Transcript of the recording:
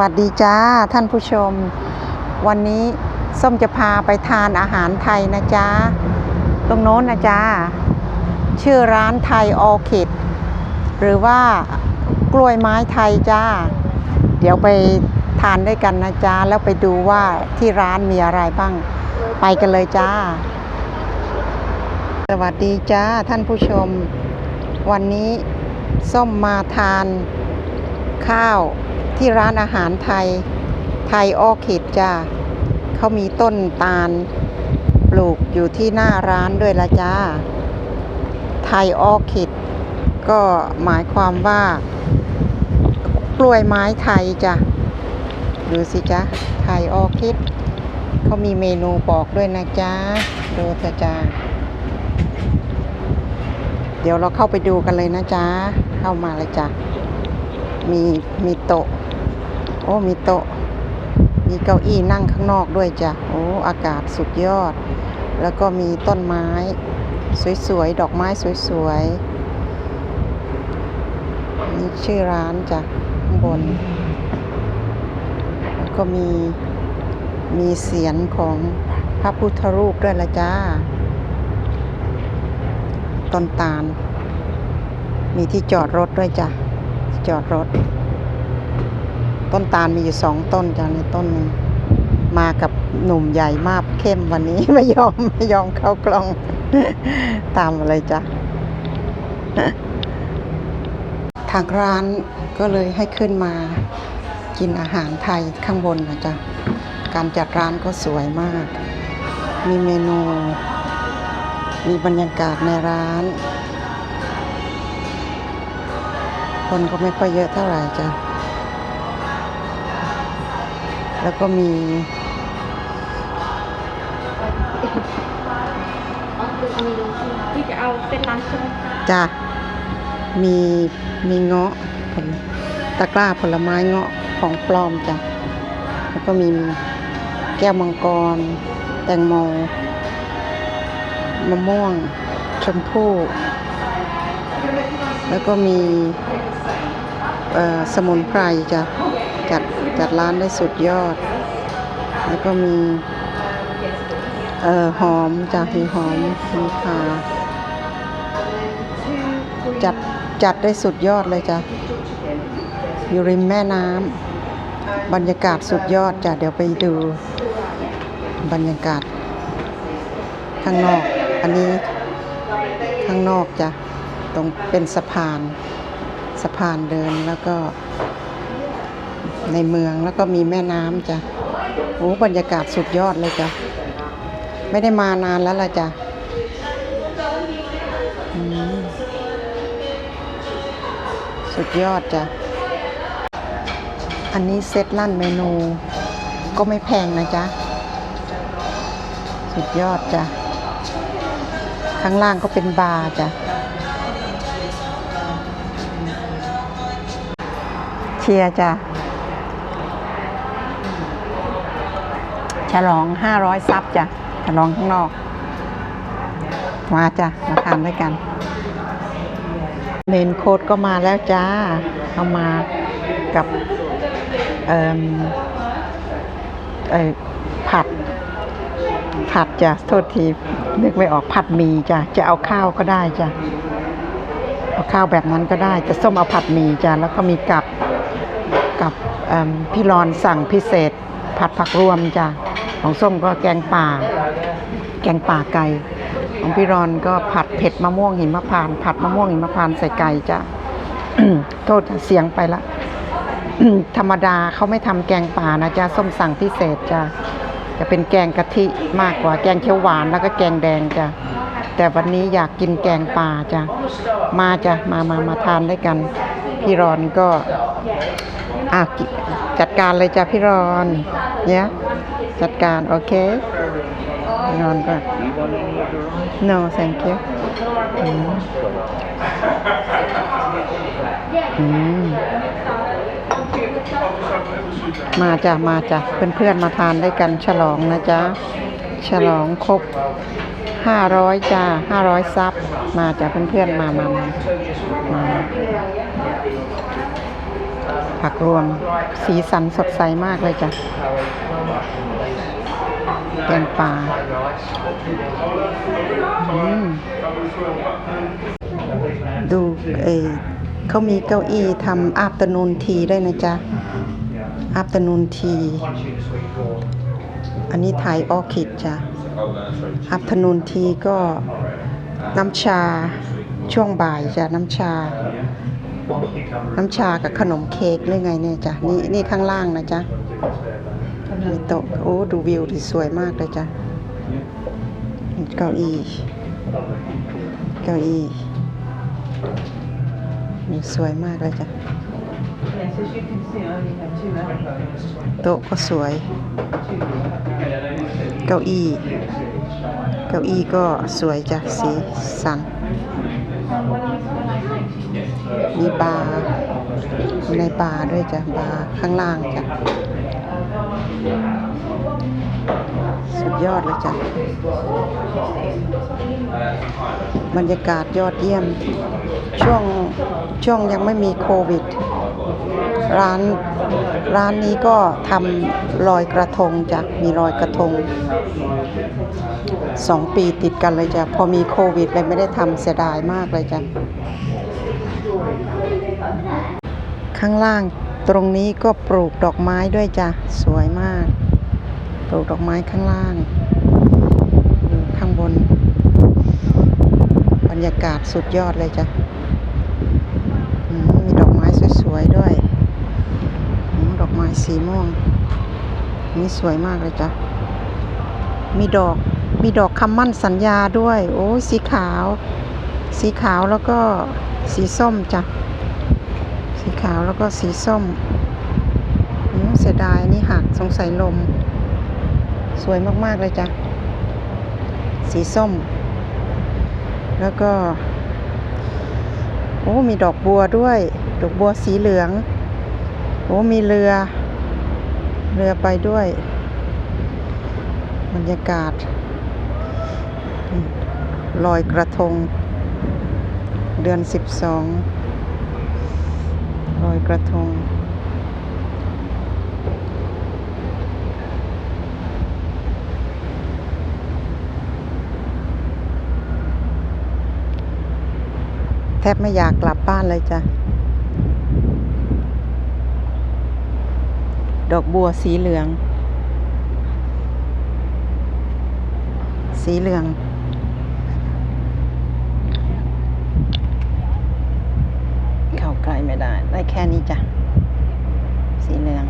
วัสดีจ้าท่านผู้ชม วันนี้ส้มจะพาไปทานอาหารไทยนะจ๊ะตรงโน้นนะจ๊ะชื่อร้านไทยออคิดหรือว่ากล้วยไม้ไทยจ้า เดี๋ยวไปทานด้วยกันนะจ๊ะแล้วไปดูว่าที่ร้านมีอะไรบ้าง ไปกันเลยจ้า สวัสดีจ้าท่านผู้ชม วันนี้ส้มมาทานข้าว ที่ร้านอาหารไทย ไทยออคิดจ้าเขามีต้นตาลปลูกอยู่ที่หน้าร้านด้วยละจ้า ไทยออคิด ก็หมายความว่า กล้วยไม้ไทยจ้ะ ดูสิจ้ะไทยออคิด เขามีเมนูบอกด้วยนะจ๊ะดูเถอะจ้าเดี๋ยวเราเข้าไปดูกันเลยนะจ๊ะ เข้ามาเลยจ้ะ มีมีโต๊ะ โอ้ มีโต๊ะ มีเก้าอี้นั่งข้างนอกด้วยจ้ะ โอ้ อากาศสุดยอด แล้วก็มีต้นไม้ สวยๆ ดอกไม้สวยๆ นี่ชื่อร้านจ้ะ ข้างบน แล้วก็มี มีเสียนของพระพุทธรูปด้วยละจ้า ต้นตาล มีที่จอดรถด้วยจ้ะ จอดรถ ต้นตาลมีอยู่สองต้นจ้ะในต้นหนึงมากับหนุ่มใหญ่มากเข้มวันนี้ไม่ยอมไม่ยอมเข้ากล้อง ตามอะไรจ้ะทางร้านก็เลยให้ขึ้นมากินอาหารไทยข้างบนนะจ๊ะ การจัดร้านก็สวยมาก มีเมนู มีบรรยากาศในร้าน คนก็ไม่ค่อยเยอะเท่าไหร่จ้ะ แล้วก็มีอ๋อคืออันนี้ที่จะเอาเป็นร้านใช่ไหมจ้ะมีมีเงาะผลตะกร้าผลไม้เงาะของปลอมจ้ะแล้วก็มีแก้วมังกร แตงโมมะม่วง ชมพู่ แล้วก็มีเอ่อสมุนไพรจ้ะ จัดร้านได้สุดยอด แล้วก็มี เอ่อหอมจ้ะมีหอมมีขาจัดจัดได้สุดยอดเลยจ้ะ อยู่ริมแม่น้ำบรรยากาศสุดยอดจ้ะ เดี๋ยวไปดูบรรยากาศ ข้างนอก อันนี้ข้างนอกจ้ะ ตรงเป็นสะพาน สะพานเดินแล้วก็ ในเมืองแล้วก็มีแม่น้ำจ้ะโอ้บรรยากาศสุดยอดเลยจ้ะ ไม่ได้มานานแล้วล่ะจ้ะสุดยอดจ้ะ อันนี้เซตลั่นเมนูก็ไม่แพงนะจ๊ะ สุดยอดจ้ะ ข้างล่างก็เป็นบาร์จ้ะ เชียร์จ้ะ ฉลองห้าร้อยซับจ้ะฉลองข้างนอก มาจ้ะมาทานด้วยกัน เมนโคดก็มาแล้วจ้า เอามากับเอ่มเอ่อผัด ผัดจ้ะโทษทีนึกไม่ออกผัดหมี่จ้ะจะเอาข้าวก็ได้จ้ะเอาข้าวแบบนั้นก็ได้จะส้มเอาผัดหมี่จ้ะแล้วก็มีกับกับพี่รอนสั่งพิเศษผัดผักรวมจ้ะ ของส้มก็แกงป่า แกงป่าไก่ ของพี่รอนก็ผัดเผ็ดมะม่วงหิมพานผัดมะม่วงหิมพานใส่ไก่จ้ะโทษเสียงไปละธรรมดาเขาไม่ทำแกงป่านะจ๊ะส้มสั่งพิเศษจ้ะจะเป็นแกงกะทิมากกว่าแกงเขียวหวานแล้วก็แกงแดงจ้ะแต่วันนี้อยากกินแกงป่าจ้ะมาจ้ะมามามาทานด้วยกันพี่รอนก็อะกิจัดการเลยจ้ะพี่รอนเนี่ย จัดการ โอเคพี่รอนก็ no thank you อืมอืมมาจ้ะ มาจ้ะ เพื่อนๆมาทานด้วยกันฉลองนะจ๊ะ ฉลองครบห้าร้อยจ้าห้าร้อยซับ มาจ้ะเพื่อนๆ มามามามา ผักรวม สีสันสดใสมากเลยจ้ะแกงป่าดูเอเขามีเก้าอี้ทำอาบตนูนทีได้นะจ๊ะอาบตนูนที อันนี้ไทยออคิดจ้ะอัพทนูนทีก็น้ำชาช่วงบ่ายจ้ะน้ำชา น้ำชากับขนมเค้กหรือไงเนี่ยจ้ะนี่นี่ข้างล่างนะจ๊ะมีโต๊ะโอ้ดูวิวที่สวยมากเลยจ้ะเก้าอี้เก้าอี้นี่สวยมากเลยจ้ะโต๊ะก็สวย เก้าอี้ เก้าอี้ก็สวยจ้ะสีสัน มีบาร์มีในบาร์ด้วยจ้ะบาร์ข้างล่างจ้ะสุดยอดเลยจ้ะบรรยากาศยอดเยี่ยม ช่วงช่วงยังไม่มีโควิด ร้านร้านนี้ก็ทำลอยกระทงจ้ะมีลอยกระทงสองปีติดกันเลยจ้ะพอมีโควิดเลยไม่ได้ทำเสียดายมากเลยจ้ะ ข้างล่างตรงนี้ก็ปลูกดอกไม้ด้วยจ้ะสวยมาก ปลูกดอกไม้ข้างล่างอยู่ข้างบน บรรยากาศสุดยอดเลยจ้ะมีดอกไม้สวยๆด้วยดอกไม้สีม่วง นี่สวยมากเลยจ้ะมีดอกมีดอกคำมั่นสัญญาด้วย โอ้สีขาว สีขาวแล้วก็สีส้มจ้ะ สีขาวแล้วก็สีส้มเสียดายนี่หักสงสัยลม สวยมากๆเลยจ้ะ สีส้ม แล้วก็ โอ้ มีดอกบัวด้วย ดอกบัวสีเหลือง โอ้ มีเรือ เรือไปด้วย บรรยากาศ ลอยกระทง เดือนสิบสอง ลอยกระทง แทบไม่อยากกลับบ้านเลยจ้ะ ดอกบัวสีเหลือง สีเหลือง เข้าใกลไม่ได้ ได้แค่นี้จ้ะ สีเหลือง